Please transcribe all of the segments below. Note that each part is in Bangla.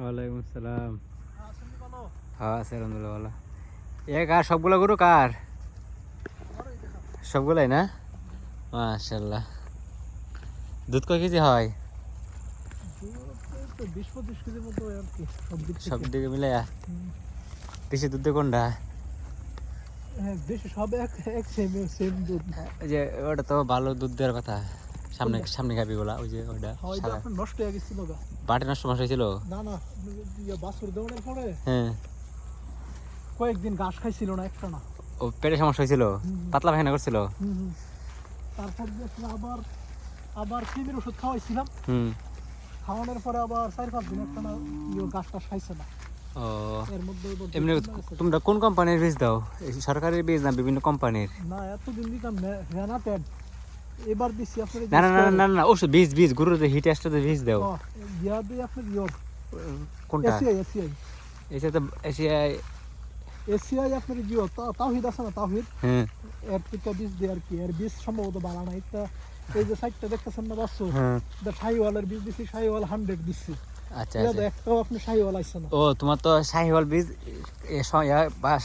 ওয়ালাইকুম আসসালাম হ্যাঁ আছে আলহামদুলিল্লাহ ভালো। এ কার? সবগুলো গরু কার? সবগুলাই না? মাশাল্লাহ দুধ কয় কেজি হয়? সব দিক মিলে। বেশি দুধ কোনটা? হ্যাঁ বেশি সব এক এক সেম সেম দুধ। যে ওটা তো ভালো দুধ দেওয়ার কথা। সামনে সামনে গাবিগুলা ওই যে ওটা হয় নষ্ট হয়ে গেছিল বাটি নষ্ট মাস হয়েছিল? না না ইয়ে দেওয়ার পরে। হ্যাঁ। কয়েকদিন ঘাস খাইছিল না একটা না। ও পেটে সমস্যা হয়েছিল? পাতলা পায়খানা করছিল। তারপর আবার আবার কৃমির ওষুধ খাওয়াইছিলাম। হুম। খাওয়ানোর পরে আবার চার পাঁচ দিন একটা না ইয়ে খাইছে না। ও এমনি। তোমরা কোন কোম্পানির বীজ দাও? সরকারি বীজ না বিভিন্ন কোম্পানির না এতদিন দিতাম এবার আপনার না না না না না ওষুধ বীজ বীজ হিট আসতে বীজ দাও। ইয়া দিয়ে আপনার ইয়র কোনটা? এসিআই এসিআই এসে তো এশিয়ায় এসিআই আপনার জিও তাওহিদ আছে না তাওহিদ? হ্যাঁ। এর থেকে বীজ দিয়ে আর কি এর বীজ সম্ভবত বাড়া না এটা এই যে সাইডটা দেখতেছেন না বাচ্চা হ্যাঁ। এটা শাহিওয়ালের বীজ দিছি শাহিওয়াল হান্ড্রেড দিচ্ছি আচ্ছা আচ্ছা। একটাও আপনি শাহিওয়াল আইছে না। ও তোমার তো শাহিওয়াল বীজ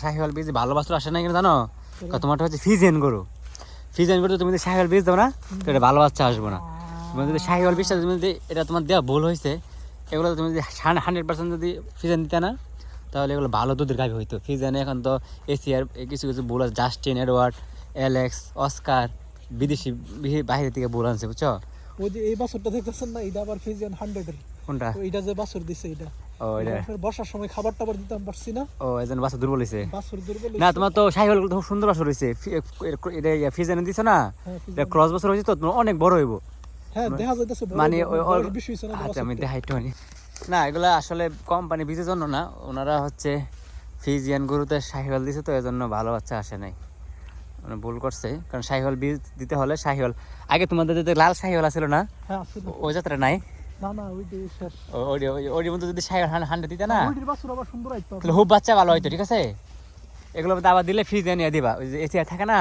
শাহিওয়াল বীজ ভালো আসে না কিন্তু জানো? তোমারটা হচ্ছে ফিজেন গরু। ফিজেন গরু তুমি যদি শাহিওয়াল বীজ দাও না তো এটা ভালো বাচ্চা আসবে না। তুমি যদি শাহিওয়াল বীজটা তুমি যদি এটা তোমার দেওয়া ভুল হয়েছে এগুলো তুমি যদি হান্ড্রেড পার্সেন্ট যদি ফিজেন দিতে না তাহলে এগুলো ভালো দুধের গাভি হইতো। ফিজেনে এখন তো এশিয়ার কিছু কিছু বুল আছে জাস্টিন এডওয়ার্ড অ্যালেক্স অস্কার বিদেশি বাইরে থেকে বুল আনছে বুঝছ? ওই যে এই বছরটা দেখতেছেন না এটা আবার ফিজিয়ান হান্ড্রেডের কোনটা? এইটা যে বাছর দিছে এটা। ও এটা আপনার বসার সময় খাবার টাবার দিতাম পারছি না। ও এজন বাচ্চা দুর্বল হয়েছে দুর্বল না তোমার তো শাহিওয়াল খুব সুন্দর বাছর হয়েছে এটা ফিজেনে দিছো না? এটা ক্রস বছর হয়েছে তো অনেক বড় হইব। হ্যাঁ দেখা যাইতেছে মানে আচ্ছা আমি দেখাই একটুখানি। না এগুলা আসলে কোম্পানি বীজের জন্য না। ওনারা হচ্ছে ফিজিয়ান গরুতে শাহিওয়াল দিছে তো এজন্য ভালো বাচ্চা আসে নাই। মানে ভুল করছে কারণ শাহিওয়াল বীজ দিতে হলে শাহিওয়াল আগে তোমাদের যে লাল শাহিওয়াল আছিল না হ্যাঁ। ওই যাত্রা নাই। না না ওইটাই শেষ। ওই ওই- মধ্যে যদি শাহিওয়াল হান্ড্রেড দিতে না? ওইটির বাছুর আবার সুন্দর আইতো। তাহলে খুব বাচ্চা ভালো হইতো ঠিক আছে? এগুলো আবার দিলে ফ্রিজ নিয়ে দিবা। ওই যে এসিআর থাকে না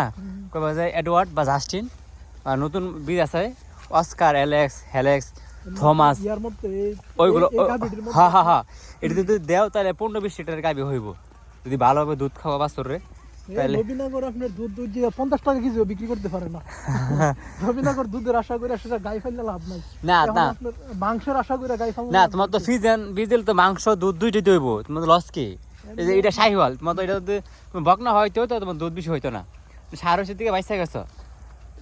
কবে যায় এডওয়ার্ড বা জাস্টিন আর নতুন বীজ আছে অস্কার এলেক্স হেলেক্স থমাস ওইগুলো হ্যাঁ হ্যাঁ হ্যাঁ এটা যদি দেও তাহলে পনেরো বিশ লিটারের গাবি হইব। যদি ভালোভাবে দুধ খাওয়া বাস্তর রে তাহলে আপনার দুধ দুধ যে পঞ্চাশ টাকা কেজি বিক্রি করতে পারে না। নবীনগর দুধের আশা করে সেটা গাই ফেললে লাভ নাই। না না। মাংসের আশা করে গাই ফেললে না তোমার তো নাই। ফিজেন তো মাংস দুধ দুইটাই দইব। তোমার লস কি? এটা শাহিওয়াল তোমার তো এটা যদি বকনা হয়তো তো তোমার দুধ বেশি হইতো না। সার হচ্ছে দিকে বাইসা গেছো।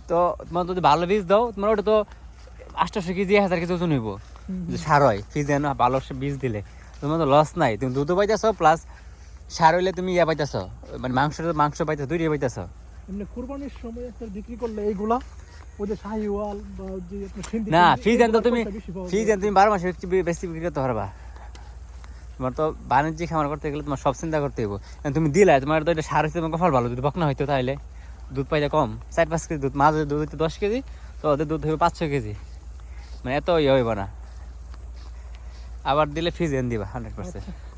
তো তোমার যদি ভালো বীজ দাও তোমার ওটা তো আটশোশো কেজি এক হাজার কেজি ওজন হইব। সার হয় ফিজেন ভালো বীজ দিলে। তোমার তো লস নাই। তুমি দুধও পাইতেছো প্লাস সার হইলে তুমি ইয়া পাইতেছো মানে মাংস মাংস পাইতেছো দুইটাই পাইতেছো। এমনি কুরবানির সময় আপনার বিক্রি করলে এইগুলা ওই যে শাহিওয়াল বা যে না টিন্ধি, ফ্রিজেন তো তুমি ফ্রিজেন তুমি বারো মাসে একটু বেশি বিক্রি করতে পারবা। তোমার তো বাণিজ্যিক খামার করতে গেলে তোমার সব চিন্তা করতে হইব। তুমি দিলে তোমার তো এটা সার হইতে তোমাকে ফল ভালো যদি বকনা হইতো তাহলে দুধ পাইতে কম চার পাঁচ কেজি দুধ মাছ দুধ হইতে দশ কেজি তো ওদের দুধ হইবে পাঁচশো কেজি। মানে এত ইয়ে হইব না। আবার দিলে ফ্রিজেন দিবা হান্ড্রেড পার্সেন্ট আচ্ছা।